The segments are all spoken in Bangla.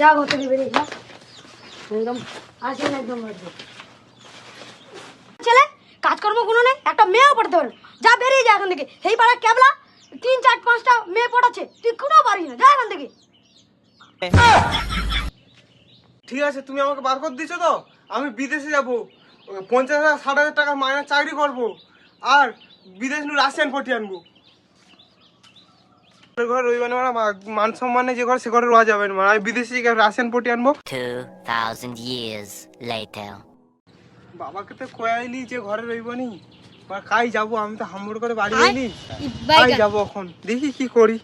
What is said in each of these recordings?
যা থেকে বেরিয়ে যা একদম আসেন একদম ছেলে, কাজকর্ম কোনো নেই, একটা মেয়েও পড়তে পারে যা বেরিয়ে যা এখান থেকে। সেই পাড়া ক্যাবলা, তিন, চার, পাঁচটা মেয়ে পড়াচ্ছে। তুই কোনো পারিস না, যা এখান থেকে। ঠিক আছে, তুমি আমাকে বার করে দিছো তো? আমি বিদেশে যাব। পঞ্চাশ হাজার, ষাট হাজার টাকা মাইনে চাকরি করব। আর বিদেশ নু রাশিয়ান পটি আনব। ঘরে রইবে না মান সম্মানে যে ঘর সে ঘরে রোয়া যাবে না। আমি বিদেশে রাশিয়ান পটি আনব। 2,000 years later. বাবাকে তো কয়াইলি যে ঘরে রইব নি। কাই যাব? আমি তো হামড় করে বাড়ি কাই যাব এখন? দেখি কি করি।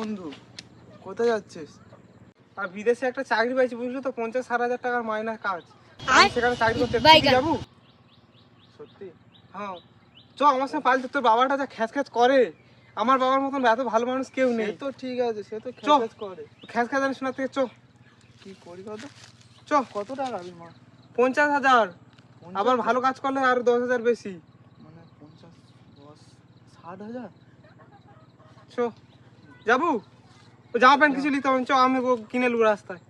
বন্ধু কোথায় যাচ্ছিস? আর বিদেশে একটা চাকরি পাইছি বুঝলি তো? পঞ্চাশ ষাট হাজার টাকার মাইনার কাজ। আমি সেখানে চাকরি করতে যাব? সত্যি? হ্যাঁ। চ আমার সঙ্গে পাল্টে তোর বাবাটা যা খ্যাচ খ্যাচ করে। আমার বাবার মতন এত ভালো মানুষ কেউ নেই। তো ঠিক আছে সে তো চ। খেলাচ করে। খ্যাচ খ্যাচ জানিস না থেকে চ কি করি কত চ। কত টাকা আমি মা? পঞ্চাশ হাজার। আবার ভালো কাজ করলে আর দশ হাজার বেশি। মানে পঞ্চাশ দশ ষাট হাজার? চ যাব? জামা প্যান্ট কিছু নিতে হবে চ আমি কিনে নেব রাস্তায়।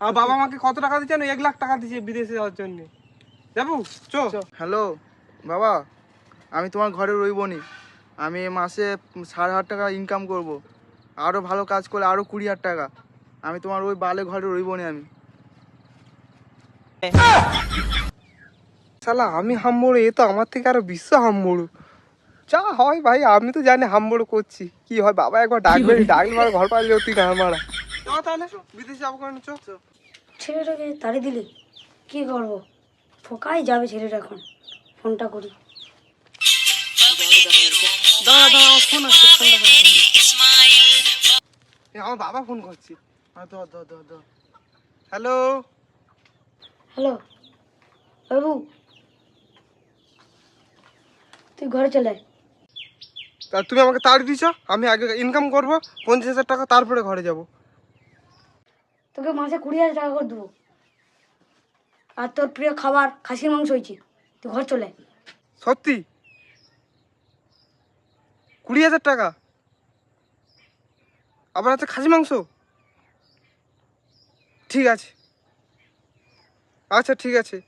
আমার বাবা আমাকে কত টাকা দিচ্ছে এক লাখ টাকা দিচ্ছে বিদেশে যাওয়ার জন্য। যাব? চ। হ্যালো বাবা। আমি তোমার ঘরে রইব নি আমি মাসে সাড়ে হাজার টাকা ইনকাম করব। আরও ভালো কাজ করলে আরও কুড়ি হাজার টাকা। আমি তোমার ওই বালে ঘরে রইব নি আমি। শালা আমি হাম্বড়ো এ তো আমার থেকে আরও বিশ্ব হাম্বড়ো। যা হয় ভাই আমি তো জানি হাম্বড়ো করছি। কি হয় বাবা একবার ডাকবে ডাকলে মারা ঘর পাওয়া যাবে তুই না মারা। তাহলে বিদেশে যাব কেন চো ছেলেটাকে তাড়ি দিলি? কি করব? ফোকাই যাবে ছেলেটা এখন। ফোনটা করি। দাঁড়া দাঁড়া আমার ফোন আসছে ফোনটা আমার বাবা ফোন করছি। ধর ধর ধর ধর। হ্যালো হ্যালো বাবু? তুই ঘরে চলে আয়। তা তুমি আমাকে তাড়ি দিছ? আমি আগে ইনকাম করব পঞ্চাশ হাজার টাকা তারপরে ঘরে যাব। তোকে মাসে কুড়ি হাজার টাকা করে দেবো। আর তোর প্রিয় খাবার খাসির মাংস হয়েছে। তুই ঘর চলে আয়। সত্যি? কুড়ি হাজার টাকা। আবার আছে খাসি মাংস? ঠিক আছে। আচ্ছা ঠিক আছে।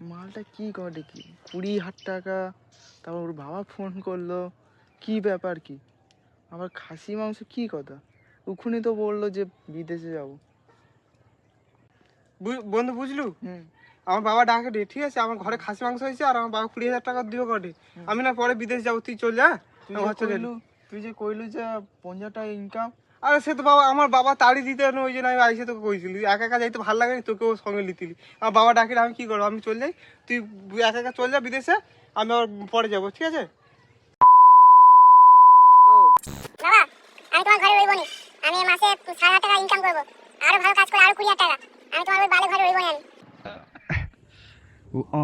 মালটা কি করে কি কুড়ি হাজার টাকা তারপর ওর বাবা ফোন করল। কি ব্যাপার কি? আবার খাসি মাংস কি কথা? উখুনি তো বলল যে বিদেশে যাব। বন্ধু বুঝলু? হুম। আমার বাবা ডাকে দে ঠিক আছে? আমার ঘরে খাসি মাংস হয়েছে আর আমার বাবা কুড়ি হাজার টাকা দিও কটে আমি না পরে বিদেশ যাব তুই চল যা তুই যে ঘর চলে কইলু তুই যে কইলু যে পঞ্চাশ টাকা ইনকাম আরে সে তো বাবা আমার বাবা তাড়ি দিতে না ওই জন্য আমি আইসে তোকে কইছিলি। একা একা যাইতে ভালো লাগে না তোকেও সঙ্গে লিতিলি আমার বাবা ডাকে আমি কি করব? আমি চলে যাই তুই একা একা চল যা বিদেশে আমি আবার পরে যাব ঠিক আছে? বাবা আমি তোমার ঘরে রইবনি আমি মাসে হাজার টাকা ইনকাম করব। আরও ভালো কাজ করে আরও কুড়ি টাকা। আমি তোমার ওই বালে ঘরে রইবনি আমি। 哦。